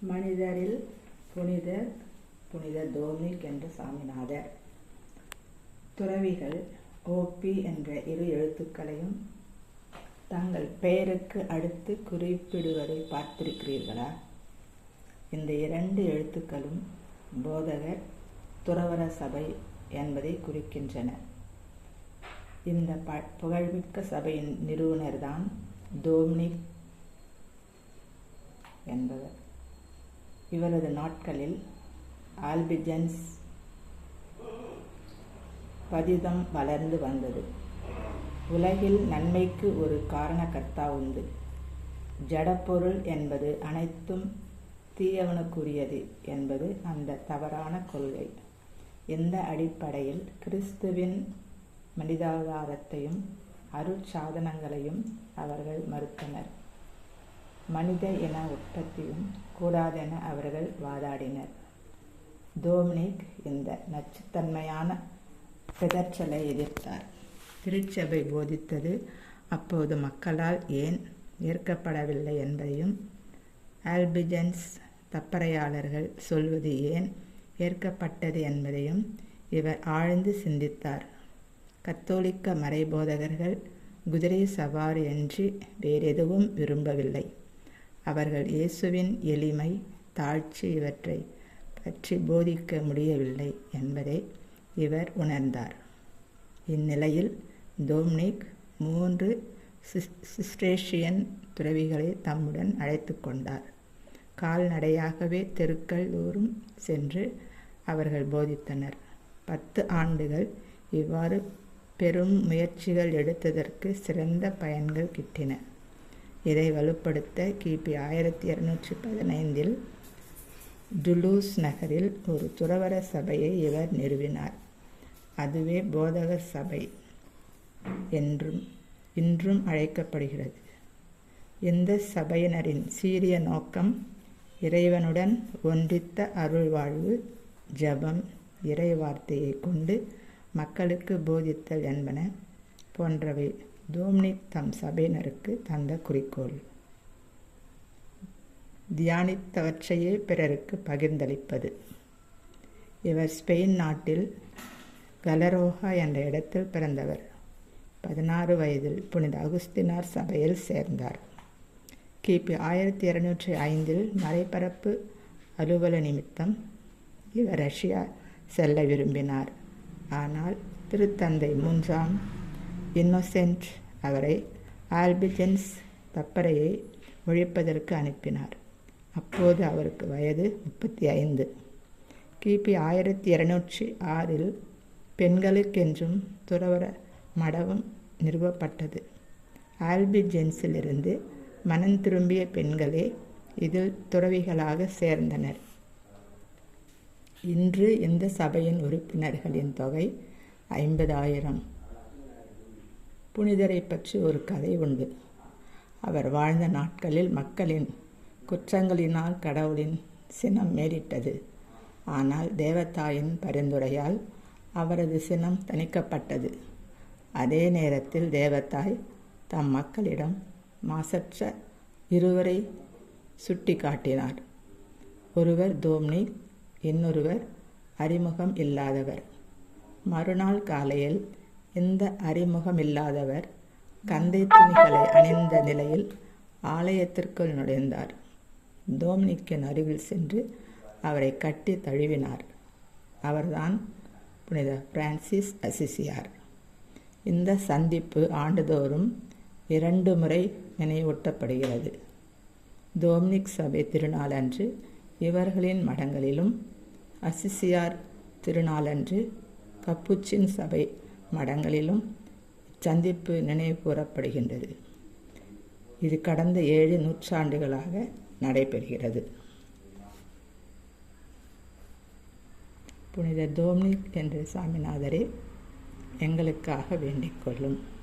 மனிதரில் புனித புனித டோமிக் என்ற சாமிநாதர். துறவிகள் ஓபி என்ற இரு எழுத்துக்களையும் தங்கள் பெயருக்கு அடுத்து குறிப்பிடுவதை பார்த்திருக்கிறீர்களா? இந்த இரண்டு எழுத்துக்களும் போதகர் துறவர சபை என்பதை குறிக்கின்றன. இந்த ப புகழ்மிக்க சபையின் நிறுவனர்தான் டோம்னிக் என்பவர். இவரது நாட்களில் ஆல்பிஜன்ஸ் பதிதம் வளர்ந்து வந்தது. உலகில் நன்மைக்கு ஒரு காரணகர்த்தா உண்டு. ஜடப்பொருள் என்பது அனைத்தும் தீயவனுக்குரியது என்பது அந்த தவறான கொள்கை. இந்த அடிப்படையில் கிறிஸ்துவின் மனிதாதாரத்தையும் அருட்சாதனங்களையும் அவர்கள் மறுத்தனர். மனித இன உற்பத்தியும் கூடாதென அவர்கள் வாதாடினர். டோமினிக் இந்த நச்சுத்தன்மையான பிதற்றலை எதிர்த்தார். திருச்சபை போதித்தது அப்போது மக்களால் ஏன் ஏற்கப்படவில்லை என்பதையும் ஆல்பிஜன்ஸ் தப்பறையாளர்கள் சொல்வது ஏன் ஏற்கப்பட்டது என்பதையும் இவர் ஆழ்ந்து சிந்தித்தார். கத்தோலிக்க மறைபோதகர்கள் குதிரை சவாரி என்று வேறெதுவும் விரும்பவில்லை. அவர்கள் இயேசுவின் எளிமை தாழ்ச்சி இவற்றை பற்றி போதிக்க முடியவில்லை என்பதை இவர் உணர்ந்தார். இந்நிலையில் டோம்னிக் மூன்று சிஸ்ட்ரேஷியன் துறவிகளை தம்முடன் அழைத்து கொண்டார். கால்நடையாகவே தெருக்கள் தோறும் சென்று அவர்கள் போதித்தனர். பத்து ஆண்டுகள் இவ்வாறு பெரும் முயற்சிகள் எடுத்ததற்கு சிறந்த பயன்கள் கிட்டின. இதை வலுப்படுத்த கிபி ஆயிரத்தி இரநூற்றி பதினைந்தில் டுலூஸ் நகரில் ஒரு துறவர சபையை இவர் நிறுவினார். அதுவே போதக சபை என்றும் இன்றும் அழைக்கப்படுகிறது. இந்த சபையினரின் சீரிய நோக்கம் இறைவனுடன் ஒன்றித்த அருள்வாழ்வு ஜபம் இறை வார்த்தையை கொண்டு மக்களுக்கு போதித்தல் என்பன போன்றவை. டோம்னிக் தம் சபையினருக்கு தந்த குறிக்கோள். தியானித்தவற்றையே பிறருக்கு பகிர்ந்தளிப்பது. இவர் ஸ்பெயின் நாட்டில் கலரோகா என்ற இடத்தில் பிறந்தவர். பதினாறு வயதில் புனித அகுஸ்தினார் சபையில் சேர்ந்தார். கிபி ஆயிரத்தி இருநூற்றி ஐந்தில் மறைபரப்பு அலுவல நிமித்தம் இவர் ரஷ்யா செல்ல விரும்பினார். ஆனால் திருத்தந்தை மூன்றாம் இன்னோசென்ட் அவரை ஆல்பிஜென்ஸ் தப்பறையை ஒழிப்பதற்கு அனுப்பினார். அப்போது அவருக்கு வயது முப்பத்தி ஐந்து கிபி ஆயிரத்தி இருநூற்றி ஆறில் பெண்களுக்கென்றும் துறவர மடவும் நிறுவப்பட்டது. ஆல்பிஜென்ஸிலிருந்து மனம் திரும்பிய பெண்களே இதில் துறவிகளாக சேர்ந்தனர். இன்று இந்த சபையின் உறுப்பினர்களின் தொகை ஐம்பதாயிரம். புனிதரை பற்றி ஒரு கதை உண்டு. அவர் வாழ்ந்த நாட்களில் மக்களின் குற்றங்களினால் கடவுளின் சினம் மேலிட்டது ஆனால் தேவதாயின் பரிந்துரையால் அவரது சினம் தணிக்கப்பட்டது. அதே நேரத்தில் தேவதாய் தம் மக்களிடம் மாசற்ற இருவரை சுட்டி காட்டினார் ஒருவர் தோம்னி இன்னொருவர் அறிமுகம் இல்லாதவர். மறுநாள் காலையில் இந்த அறிமுகம் இல்லாதவர் கந்தை துணிகளை அணிந்த நிலையில் ஆலயத்திற்குள் நுழைந்தார். டோம்னிக்கின் அருகில் சென்று அவரை கட்டி தழுவினார். அவர்தான் புனித பிரான்சிஸ் அசிசியார். இந்த சந்திப்பு ஆண்டுதோறும் இரண்டு முறை நினைவூட்டப்படுகிறது. டோம்னிக் சபை திருநாளன்று இவர்களின் மடங்களிலும் அசிசியார் திருநாளன்று கப்புச்சின் சபை மடங்களிலும் சந்திப்பு நினைவு கூறப்படுகின்றது. இது கடந்த ஏழு நூற்றாண்டுகளாக நடைபெறுகிறது. புனித டோம்னிக் என்ற சாமிநாதரே எங்களுக்காக வேண்டிக் கொள்ளும்.